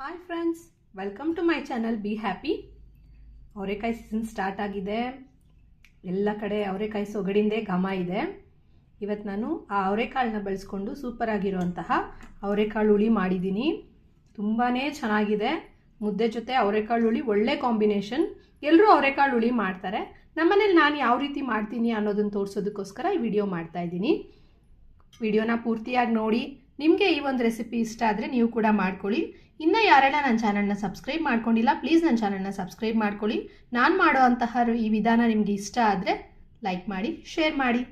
Hi friends welcome to my channel be happy ಅವರೆಕಾಯಿ season start ಆಗಿದೆ. ಎಲ್ಲ ಕಡೆ ಅವರೆಕಾಯಿ ಸೊಗಡಿಂದೇ ಘಮ ಇದೆ. ಇವತ್ತು ನಾನು ಆ ಅವರೆಕಾಳನ್ನ ಬಳಸ್ಕೊಂಡು ಸೂಪರ್ ಆಗಿರುವಂತಹ ಅವರೆಕಾಳು ಹುಳಿ ಮಾಡಿದ್ದೀನಿ ತುಂಬಾ ಚೆನ್ನಾಗಿದೆ. ಮುದ್ದೆ ಜೊತೆ ಅವರೆಕಾಳು ಹುಳಿ ಒಳ್ಳೆ ಕಾಂಬಿನೇಷನ್ ಎಲ್ಲರೂ ಅವರೆಕಾಳು ಹುಳಿ ಮಾಡ್ತಾರೆ. ನಮ್ಮನೇಲಿ ನಾನು ಯಾವ ರೀತಿ ಮಾಡ್ತೀನಿ ಅನ್ನೋದನ್ನು ತೋರಿಸೋದಕ್ಕೋಸ್ಕರ ಈ ವಿಡಿಯೋ ಮಾಡ್ತಾ ಇದ್ದೀನಿ. ವಿಡಿಯೋನ ಪೂರ್ತಿಯಾಗಿ ನೋಡಿ. ನಿಮಗೆ ಈ ಒಂದು ರೆಸಿಪಿ ಇಷ್ಟ ಆದರೆ ನೀವು ಕೂಡ ಮಾಡ್ಕೊಳ್ಳಿ. ಇನ್ನು ಯಾರೆಲ್ಲ ನನ್ನ ಚಾನಲ್ನ ಸಬ್ಸ್ಕ್ರೈಬ್ ಮಾಡ್ಕೊಂಡಿಲ್ಲ ಪ್ಲೀಸ್ ನನ್ನ ಚಾನಲ್ನ ಸಬ್ಸ್ಕ್ರೈಬ್ ಮಾಡ್ಕೊಳ್ಳಿ. ನಾನು ಮಾಡೋ ಅಂತಹ ಈ ವಿಧಾನ ನಿಮಗೆ ಇಷ್ಟ ಆದರೆ ಲೈಕ್ ಮಾಡಿ ಶೇರ್ ಮಾಡಿ.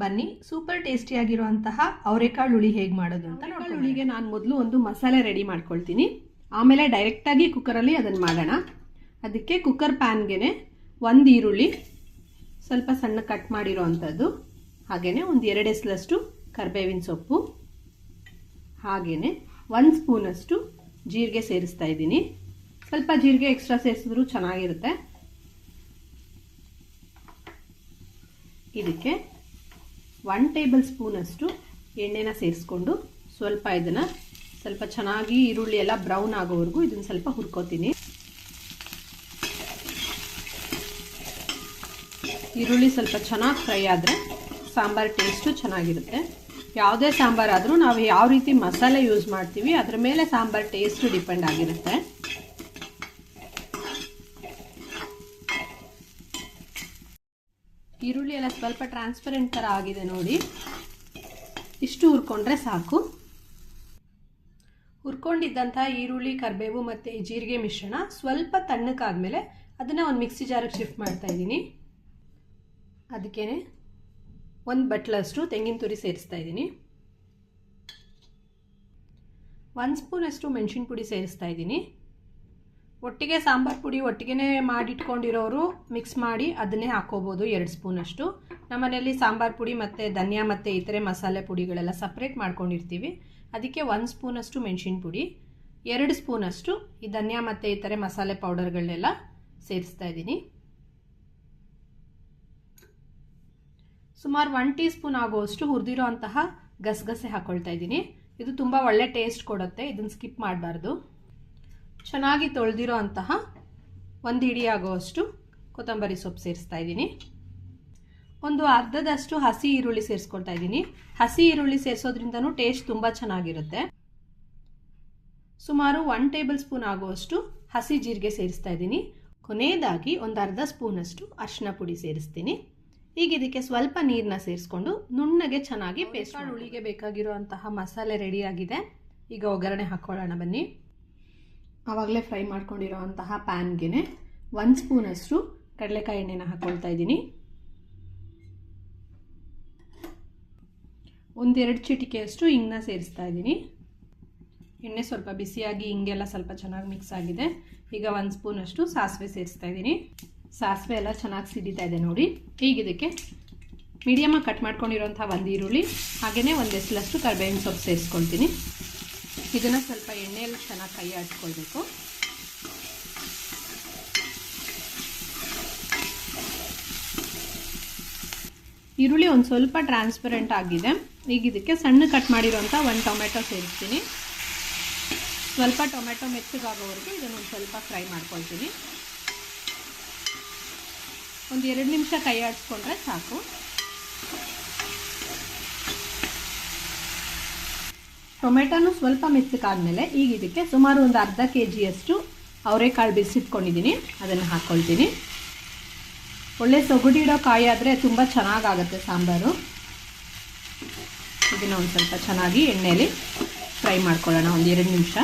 ಬನ್ನಿ ಸೂಪರ್ ಟೇಸ್ಟಿಯಾಗಿರುವಂತಹ ಅವರೆಕಾಳು ಹುಳಿ ಹೇಗೆ ಮಾಡೋದು ಅಂತ ನೋಡಿ ಹುಳಿಗೆ ನಾನು ಮೊದಲು ಒಂದು ಮಸಾಲೆ ರೆಡಿ ಮಾಡ್ಕೊಳ್ತೀನಿ. ಆಮೇಲೆ ಡೈರೆಕ್ಟಾಗಿ ಕುಕ್ಕರಲ್ಲಿ ಅದನ್ನು ಮಾಡೋಣ. ಅದಕ್ಕೆ ಕುಕ್ಕರ್ ಪ್ಯಾನ್ಗೆ ಒಂದು ಈರುಳ್ಳಿ ಸ್ವಲ್ಪ ಸಣ್ಣ ಕಟ್ ಮಾಡಿರೋ ಅಂಥದ್ದು ಹಾಗೆಯೇ ಒಂದು ಎರಡು ಎಸ್ಲಷ್ಟು ಕರಿಬೇವಿನ ಸೊಪ್ಪು. ಹಾಗೆಯೇ ಒಂದು ಸ್ಪೂನಷ್ಟು ಜೀರಿಗೆ ಸೇರಿಸ್ತಾ ಇದ್ದೀನಿ. ಸ್ವಲ್ಪ ಜೀರಿಗೆ ಎಕ್ಸ್ಟ್ರಾ ಸೇರಿಸಿದ್ರು ಚೆನ್ನಾಗಿರುತ್ತೆ. ಇದಕ್ಕೆ ಒನ್ ಟೇಬಲ್ ಸ್ಪೂನಷ್ಟು ಎಣ್ಣೆನ ಸೇರಿಸ್ಕೊಂಡು ಸ್ವಲ್ಪ ಇದನ್ನು ಸ್ವಲ್ಪ ಚೆನ್ನಾಗಿ ಈರುಳ್ಳಿ ಎಲ್ಲ ಬ್ರೌನ್ ಆಗೋವರೆಗೂ ಇದನ್ನು ಸ್ವಲ್ಪ ಹುರ್ಕೋತೀನಿ. ಈರುಳ್ಳಿ ಸ್ವಲ್ಪ ಚೆನ್ನಾಗಿ ಫ್ರೈ ಆದರೆ ಸಾಂಬಾರು ಟೇಸ್ಟು ಚೆನ್ನಾಗಿರುತ್ತೆ. ಯಾವುದೇ ಸಾಂಬಾರಾದರೂ ನಾವು ಯಾವ ರೀತಿ ಮಸಾಲೆ ಯೂಸ್ ಮಾಡ್ತೀವಿ, ಅದರ ಮೇಲೆ ಸಾಂಬಾರು ಟೇಸ್ಟ್ ಡಿಪೆಂಡ್ ಆಗಿರುತ್ತೆ. ಈರುಳ್ಳಿ ಎಲ್ಲ ಸ್ವಲ್ಪ ಟ್ರಾನ್ಸ್ಪರೆಂಟ್ ಥರ ಆಗಿದೆ ನೋಡಿ. ಇಷ್ಟು ಹುರ್ಕೊಂಡ್ರೆ ಸಾಕು. ಹುರ್ಕೊಂಡಿದ್ದಂಥ ಈರುಳ್ಳಿ, ಕರಿಬೇವು ಮತ್ತು ಜೀರಿಗೆ ಮಿಶ್ರಣ ಸ್ವಲ್ಪ ತಣ್ಣಕ್ಕಾದ್ಮೇಲೆ ಅದನ್ನು ಒಂದು ಮಿಕ್ಸಿ ಜಾರಿಗೆ ಶಿಫ್ಟ್ ಮಾಡ್ತಾ ಇದ್ದೀನಿ. ಅದಕ್ಕೇ ಒಂದು ಬಟ್ಲಷ್ಟು ತೆಂಗಿನ ತುರಿ ಸೇರಿಸ್ತಾ ಇದ್ದೀನಿ. ಒಂದು ಸ್ಪೂನಷ್ಟು ಮೆಣಸಿನ ಪುಡಿ ಸೇರಿಸ್ತಾ ಇದ್ದೀನಿ. ಒಟ್ಟಿಗೆ ಸಾಂಬಾರು ಪುಡಿ ಒಟ್ಟಿಗೆ ಮಾಡಿಟ್ಕೊಂಡಿರೋರು ಮಿಕ್ಸ್ ಮಾಡಿ ಅದನ್ನೇ ಹಾಕೋಬೋದು ಎರಡು ಸ್ಪೂನಷ್ಟು ನಮ್ಮನೆಯಲ್ಲಿ ಸಾಂಬಾರು ಪುಡಿ ಮತ್ತು ಧನಿಯಾ ಮತ್ತು ಇತರೆ ಮಸಾಲೆ ಪುಡಿಗಳೆಲ್ಲ ಸಪ್ರೇಟ್ ಮಾಡ್ಕೊಂಡಿರ್ತೀವಿ. ಅದಕ್ಕೆ ಒಂದು ಸ್ಪೂನಷ್ಟು ಮೆಣಸಿನ ಪುಡಿ, ಎರಡು ಸ್ಪೂನಷ್ಟು ಈ ಧನಿಯಾ ಮತ್ತು ಇತರೆ ಮಸಾಲೆ ಪೌಡರ್ಗಳನ್ನೆಲ್ಲ ಸೇರಿಸ್ತಾ ಇದ್ದೀನಿ. ಸುಮಾರು ಒನ್ ಟೀ ಸ್ಪೂನ್ ಆಗುವಷ್ಟು ಹುರಿದಿರೋ ಅಂತಹ ಗಸಗಸೆ ಹಾಕ್ಕೊಳ್ತಾ ಇದ್ದೀನಿ. ಇದು ತುಂಬ ಒಳ್ಳೆ ಟೇಸ್ಟ್ ಕೊಡುತ್ತೆ ಇದನ್ನು ಸ್ಕಿಪ್ ಮಾಡಬಾರ್ದು. ಚೆನ್ನಾಗಿ ತೊಳೆದಿರೋ ಅಂತಹ ಒಂದು ಇಡಿ ಆಗುವಷ್ಟು ಕೊತ್ತಂಬರಿ ಸೊಪ್ಪು ಸೇರಿಸ್ತಾ ಇದ್ದೀನಿ. ಒಂದು ಅರ್ಧದಷ್ಟು ಹಸಿ ಈರುಳ್ಳಿ ಸೇರಿಸ್ಕೊಳ್ತಾ ಇದ್ದೀನಿ. ಹಸಿ ಈರುಳ್ಳಿ ಸೇರಿಸೋದ್ರಿಂದನೂ ಟೇಸ್ಟ್ ತುಂಬ ಚೆನ್ನಾಗಿರುತ್ತೆ. ಸುಮಾರು ಒನ್ ಟೇಬಲ್ ಸ್ಪೂನ್ ಆಗುವಷ್ಟು ಹಸಿ ಜೀರಿಗೆ ಸೇರಿಸ್ತಾ ಇದ್ದೀನಿ. ಕೊನೆಯದಾಗಿ ಒಂದು ಅರ್ಧ ಸ್ಪೂನಷ್ಟು ಅರಿಶಿನ ಪುಡಿ ಸೇರಿಸ್ತೀನಿ. ಈಗ ಇದಕ್ಕೆ ಸ್ವಲ್ಪ ನೀರನ್ನ ಸೇರಿಸ್ಕೊಂಡು ನುಣ್ಣಗೆ ಚೆನ್ನಾಗಿ ಪೇಸ್ಟ್ ಹುಳಿಗೆ ಬೇಕಾಗಿರುವಂತಹ ಮಸಾಲೆ ರೆಡಿಯಾಗಿದೆ ಈಗ ಒಗ್ಗರಣೆ ಹಾಕ್ಕೊಳ್ಳೋಣ ಬನ್ನಿ. ಆವಾಗಲೇ ಫ್ರೈ ಮಾಡ್ಕೊಂಡಿರೋ ಅಂತಹ ಪ್ಯಾನ್ಗೆ ಒಂದು ಸ್ಪೂನಷ್ಟು ಕಡಲೆಕಾಯಿ ಎಣ್ಣೆನ ಹಾಕ್ಕೊಳ್ತಾ ಇದ್ದೀನಿ. ಒಂದೆರಡು ಚಿಟಿಕೆಯಷ್ಟು ಹಿಂಗನ್ನ ಸೇರಿಸ್ತಾ ಇದ್ದೀನಿ. ಎಣ್ಣೆ ಸ್ವಲ್ಪ ಬಿಸಿಯಾಗಿ ಹಿಂಗೆಲ್ಲ ಸ್ವಲ್ಪ ಚೆನ್ನಾಗಿ ಮಿಕ್ಸ್ ಆಗಿದೆ. ಈಗ ಒಂದು ಸ್ಪೂನಷ್ಟು ಸಾಸಿವೆ ಸೇರಿಸ್ತಾ ಇದ್ದೀನಿ. ಸಾಸಿವೆ ಎಲ್ಲ ಚೆನ್ನಾಗಿ ಸಿಡಿತಾ ಇದೆ ನೋಡಿ. ಈಗ ಇದಕ್ಕೆ ಮೀಡಿಯಮಾಗಿ ಕಟ್ ಮಾಡ್ಕೊಂಡಿರೋಂಥ ಒಂದು ಈರುಳ್ಳಿ ಹಾಗೆಯೇ ಒಂದು ಎಸ್ಲಷ್ಟು ಕರ್ಬೇವಿನ ಸೊಪ್ಪು ಸೇರಿಸ್ಕೊಳ್ತೀನಿ. ಇದನ್ನು ಸ್ವಲ್ಪ ಎಣ್ಣೆಯಲ್ಲಿ ಚೆನ್ನಾಗಿ ಕೈ ಆಡಿಸ್ಕೊಳ್ಬೇಕು. ಈರುಳ್ಳಿ ಒಂದು ಸ್ವಲ್ಪ ಟ್ರಾನ್ಸ್ಪರೆಂಟ್ ಆಗಿದೆ. ಈಗ ಇದಕ್ಕೆ ಸಣ್ಣ ಕಟ್ ಮಾಡಿರೋಂಥ ಒಂದು ಟೊಮೆಟೊ ಸೇರಿಸ್ತೀನಿ. ಸ್ವಲ್ಪ ಟೊಮೆಟೊ ಮೆತ್ತಗಾಗೋವರೆಗೂ ಇದನ್ನು ಒಂದು ಸ್ವಲ್ಪ ಫ್ರೈ ಮಾಡ್ಕೊಳ್ತೀನಿ. ಒಂದು ಎರಡು ನಿಮಿಷ ಕೈ ಆಡಿಸ್ಕೊಂಡ್ರೆ ಸಾಕು. ಟೊಮೆಟೊನು ಸ್ವಲ್ಪ ಮೆತ್ತಕ್ಕಾದ್ಮೇಲೆ ಈಗ ಇದಕ್ಕೆ ಸುಮಾರು ಒಂದು ಅರ್ಧ ಕೆ ಜಿಯಷ್ಟು ಅವರೆಕಾಳು ಬಿಸಿಟ್ಕೊಂಡಿದ್ದೀನಿ ಅದನ್ನು ಹಾಕ್ಕೊಳ್ತೀನಿ ಒಳ್ಳೆ ಸೊಗುಡಿಡೋ ಕಾಯಿ ಆದರೆ ತುಂಬ ಚೆನ್ನಾಗಾಗುತ್ತೆ ಸಾಂಬಾರು. ಇದನ್ನು ಒಂದು ಸ್ವಲ್ಪ ಚೆನ್ನಾಗಿ ಎಣ್ಣೆಯಲ್ಲಿ ಫ್ರೈ ಮಾಡ್ಕೊಳ್ಳೋಣ, ಒಂದು ಎರಡು ನಿಮಿಷ.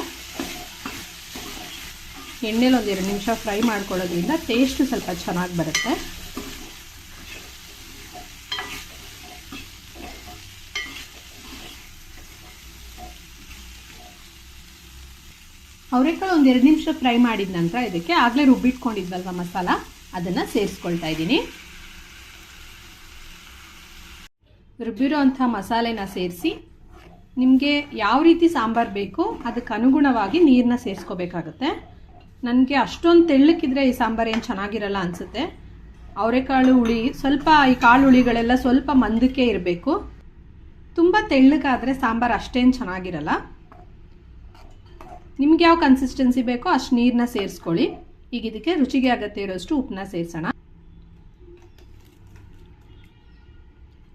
ಎಣ್ಣೆಲಿ ಒಂದು ಎರಡು ನಿಮಿಷ ಫ್ರೈ ಮಾಡ್ಕೊಳ್ಳೋದ್ರಿಂದ ಟೇಸ್ಟ್ ಸ್ವಲ್ಪ ಚೆನ್ನಾಗಿ ಬರುತ್ತೆ. ಅವರೆಕಾಳು ಒಂದು ಎರಡು ನಿಮಿಷ ಫ್ರೈ ಮಾಡಿದ ನಂತರ ಇದಕ್ಕೆ ಆಗಲೇ ರುಬ್ಬಿಟ್ಕೊಂಡಿದ್ವಲ್ವ ಮಸಾಲ? ಅದನ್ನು ಸೇರಿಸ್ಕೊಳ್ತಾ ಇದ್ದೀನಿ. ರುಬ್ಬಿರೋ ಅಂಥ ಮಸಾಲೆನ ಸೇರಿಸಿ, ನಿಮಗೆ ಯಾವ ರೀತಿ ಸಾಂಬಾರು ಬೇಕು ಅದಕ್ಕೆ ಅನುಗುಣವಾಗಿ ನೀರನ್ನ ಸೇರಿಸ್ಕೋಬೇಕಾಗತ್ತೆ. ನನಗೆ ಅಷ್ಟೊಂದು ತೆಳ್ಳಕ್ಕಿದ್ರೆ ಈ ಸಾಂಬಾರು ಏನು ಚೆನ್ನಾಗಿರಲ್ಲ ಅನಿಸುತ್ತೆ. ಅವರೆಕಾಳು ಹುಳಿ, ಸ್ವಲ್ಪ ಈ ಕಾಳು ಹುಳಿಗಳೆಲ್ಲ ಸ್ವಲ್ಪ ಮಂದಕ್ಕೆ ಇರಬೇಕು. ತುಂಬ ತೆಳ್ಳಗಾದರೆ ಸಾಂಬಾರು ಅಷ್ಟೇನು ಚೆನ್ನಾಗಿರಲ್ಲ. ನಿಮ್ಗೆ ಯಾವ ಕನ್ಸಿಸ್ಟೆನ್ಸಿ ಬೇಕೋ ಅಷ್ಟು ನೀರನ್ನ ಸೇರಿಸ್ಕೊಳ್ಳಿ. ಈಗ ಇದಕ್ಕೆ ರುಚಿಗೆ ಅಗತ್ಯ ಇರೋಷ್ಟು ಉಪ್ಪನ್ನ ಸೇರಿಸೋಣ.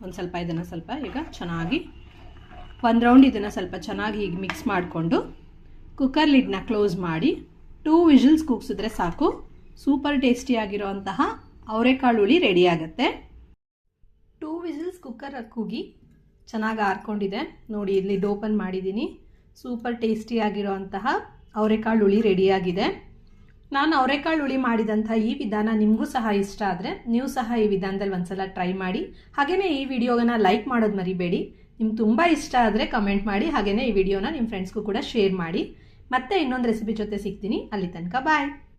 ಒಂದು ಸ್ವಲ್ಪ ಇದನ್ನು ಸ್ವಲ್ಪ ಈಗ ಚೆನ್ನಾಗಿ, ಒಂದು ರೌಂಡ್ ಇದನ್ನು ಸ್ವಲ್ಪ ಚೆನ್ನಾಗಿ ಈಗ ಮಿಕ್ಸ್ ಮಾಡಿಕೊಂಡು ಕುಕ್ಕರ್ ಲಿಡ್ನ ಕ್ಲೋಸ್ ಮಾಡಿ ಟೂ ವಿಷಲ್ಸ್ ಕೂಗ್ಸಿದ್ರೆ ಸಾಕು. ಸೂಪರ್ ಟೇಸ್ಟಿ ಟೇಸ್ಟಿಯಾಗಿರೋಂತಹ ಅವರೆಕಾಳು ಹುಳಿ ರೆಡಿ ಆಗುತ್ತೆ ಟೂ ವಿಷಲ್ಸ್ ಕುಕ್ಕರ್ ಕೂಗಿ ಚೆನ್ನಾಗಿ ಆರ್ಕೊಂಡಿದೆ. ನೋಡಿ, ಇಲ್ಲಿ ಓಪನ್ ಮಾಡಿದ್ದೀನಿ ಸೂಪರ್ ಟೇಸ್ಟಿ ಟೇಸ್ಟಿಯಾಗಿರೋಂತಹ ಅವರೆಕಾಳು ಹುಳಿ ರೆಡಿಯಾಗಿದೆ ನಾನು ಅವರೆಕಾಳು ಹುಳಿ ಮಾಡಿದಂಥ ಈ ವಿಧಾನ ನಿಮಗೂ ಸಹ ಇಷ್ಟ ಆದರೆ ನೀವು ಸಹ ಈ ವಿಧಾನದಲ್ಲಿ ಒಂದ್ಸಲ ಟ್ರೈ ಮಾಡಿ. ಹಾಗೆಯೇ ಈ ವಿಡಿಯೋನ ಲೈಕ್ ಮಾಡೋದು ಮರಿಬೇಡಿ. ನಿಮ್ಗೆ ತುಂಬ ಇಷ್ಟ ಆದರೆ ಕಮೆಂಟ್ ಮಾಡಿ. ಹಾಗೆಯೇ ಈ ವಿಡಿಯೋನ ನಿಮ್ಮ ಫ್ರೆಂಡ್ಸ್ಗೂ ಕೂಡ ಶೇರ್ ಮಾಡಿ. ಮತ್ತೆ ಇನ್ನೊಂದು ರೆಸಿಪಿ ಜೊತೆ ಸಿಗ್ತೀನಿ. ಅಲ್ಲಿ ತನಕ ಬಾಯ್